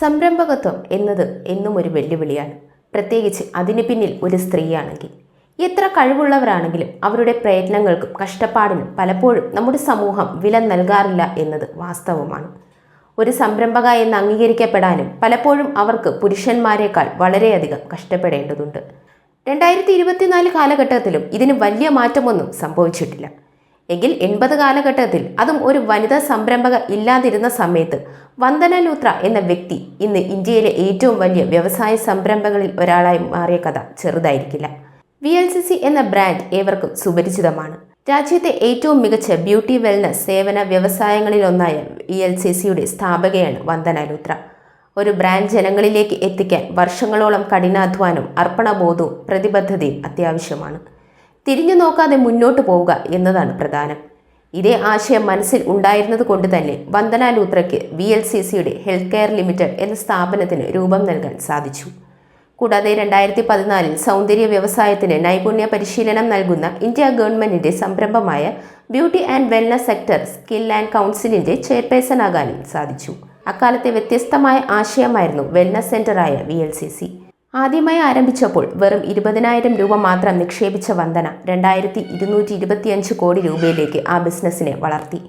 സംരംഭകത്വം എന്നത് എന്നും ഒരു വെല്ലുവിളിയാണ്. പ്രത്യേകിച്ച് അതിന് പിന്നിൽ ഒരു സ്ത്രീയാണെങ്കിൽ. എത്ര കഴിവുള്ളവരാണെങ്കിലും അവരുടെ പ്രയത്നങ്ങൾക്കും കഷ്ടപ്പാടിനും പലപ്പോഴും നമ്മുടെ സമൂഹം വില നൽകാറില്ല എന്നത് വാസ്തവമാണ്. ഒരു സംരംഭക എന്ന് അംഗീകരിക്കപ്പെടാനും പലപ്പോഴും അവർക്ക് പുരുഷന്മാരെക്കാൾ വളരെയധികം കഷ്ടപ്പെടേണ്ടതുണ്ട്. രണ്ടായിരത്തി ഇരുപത്തിനാല് കാലഘട്ടത്തിലും ഇതിന് വലിയ മാറ്റമൊന്നും സംഭവിച്ചിട്ടില്ല. എങ്കിൽ എൺപത് കാലഘട്ടത്തിൽ അതും ഒരു വനിതാ സംരംഭക ഇല്ലാതിരുന്ന സമയത്ത് വന്ദന ലൂത്ര എന്ന വ്യക്തി ഇന്ന് ഇന്ത്യയിലെ ഏറ്റവും വലിയ വ്യവസായ സംരംഭങ്ങളിൽ ഒരാളായി മാറിയ കഥ ചെറുതായിരിക്കില്ല. വി എൽ സി സി എന്ന ബ്രാൻഡ് ഏവർക്കും സുപരിചിതമാണ്. രാജ്യത്തെ ഏറ്റവും മികച്ച ബ്യൂട്ടി വെൽനസ് സേവന വ്യവസായങ്ങളിലൊന്നായ വി എൽ സി സിയുടെ സ്ഥാപകയാണ് വന്ദന ലൂത്ര ഒരു ബ്രാൻഡ് ജനങ്ങളിലേക്ക് എത്തിക്കാൻ വർഷങ്ങളോളം കഠിനാധ്വാനം അർപ്പണബോധവും പ്രതിബദ്ധതയും അത്യാവശ്യമാണ്. തിരിഞ്ഞു നോക്കാതെ മുന്നോട്ട് പോവുക എന്നതാണ് പ്രധാനം. ഇതേ ആശയം മനസ്സിൽ ഉണ്ടായിരുന്നത് കൊണ്ട് തന്നെ വന്ദന ലൂത്രയ്ക്ക് വി എൽ സി സിയുടെ ഹെൽത്ത് കെയർ ലിമിറ്റഡ് എന്ന സ്ഥാപനത്തിന് രൂപം നൽകാൻ സാധിച്ചു. കൂടാതെ രണ്ടായിരത്തി പതിനാലിൽ സൗന്ദര്യ വ്യവസായത്തിന് നൈപുണ്യ പരിശീലനം നൽകുന്ന ഇന്ത്യ ഗവൺമെന്റിന്റെ സംരംഭമായ beauty and wellness sector skill and കൗൺസിലിന്റെ ചെയർപേഴ്സൺ ആകാനും സാധിച്ചു. അക്കാലത്തെ വ്യത്യസ്തമായ ആശയമായിരുന്നു വെൽനസ് സെന്ററായ വി എൽ സി സി. ആദ്യമായി ആരംഭിച്ചപ്പോൾ വെറും ഇരുപതിനായിരം രൂപ മാത്രം നിക്ഷേപിച്ച വന്ദന രണ്ടായിരത്തി ഇരുന്നൂറ്റി ഇരുപത്തിയഞ്ച് കോടി രൂപയിലേക്ക് ആ ബിസിനസ്സിനെ വളർത്തി.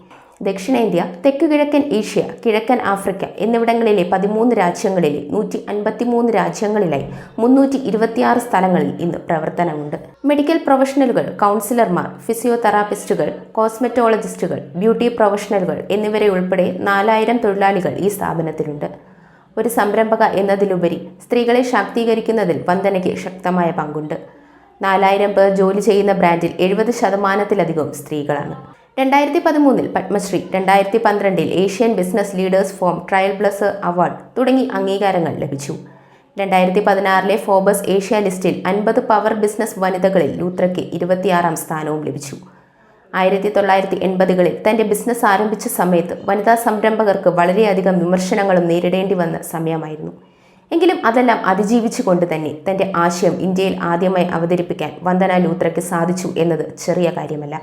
ദക്ഷിണേന്ത്യ തെക്ക് കിഴക്കൻ ഏഷ്യ കിഴക്കൻ ആഫ്രിക്ക എന്നിവിടങ്ങളിലെ പതിമൂന്ന് രാജ്യങ്ങളിലെ നൂറ്റി അൻപത്തിമൂന്ന് രാജ്യങ്ങളിലായി മുന്നൂറ്റി ഇരുപത്തിയാറ് സ്ഥലങ്ങളിൽ ഇന്ന് പ്രവർത്തനമുണ്ട്. മെഡിക്കൽ പ്രൊഫഷണലുകൾ കൗൺസിലർമാർ ഫിസിയോതെറാപ്പിസ്റ്റുകൾ കോസ്മെറ്റോളജിസ്റ്റുകൾ ബ്യൂട്ടി പ്രൊഫഷണലുകൾ എന്നിവരെ ഉൾപ്പെടെ നാലായിരം തൊഴിലാളികൾ ഈ സ്ഥാപനത്തിലുണ്ട്. ഒരു സംരംഭക എന്നതിലുപരി സ്ത്രീകളെ ശാക്തീകരിക്കുന്നതിൽ വന്ദനയ്ക്ക് ശക്തമായ പങ്കുണ്ട്. നാലായിരം പേർ ജോലി ചെയ്യുന്ന ബ്രാൻഡിൽ എഴുപത് ശതമാനത്തിലധികവും സ്ത്രീകളാണ്. രണ്ടായിരത്തി പതിമൂന്നിൽ പത്മശ്രീ രണ്ടായിരത്തി പന്ത്രണ്ടിൽ Asian business leaders forum trail plus award തുടങ്ങി അംഗീകാരങ്ങൾ ലഭിച്ചു. രണ്ടായിരത്തി പതിനാറിലെ ഫോബസ് ഏഷ്യ ലിസ്റ്റിൽ അൻപത് പവർ ബിസിനസ് വനിതകളിൽ ലൂത്രയ്ക്ക് ഇരുപത്തിയാറാം സ്ഥാനവും ലഭിച്ചു. ആയിരത്തി തൊള്ളായിരത്തി എൺപതുകളിൽ തന്റെ ബിസിനസ് ആരംഭിച്ച സമയത്ത് വനിതാ സംരംഭകർക്ക് വളരെയധികം വിമർശനങ്ങളും നേരിടേണ്ടി വന്ന സമയമായിരുന്നു. എങ്കിലും അതെല്ലാം അതിജീവിച്ചുകൊണ്ട് തന്നെ തന്റെ ആശയം ഇന്ത്യയിൽ ആദ്യമായി അവതരിപ്പിക്കാൻ വന്ദന ലൂത്രയ്ക്ക് സാധിച്ചു എന്നത് ചെറിയ കാര്യമല്ല.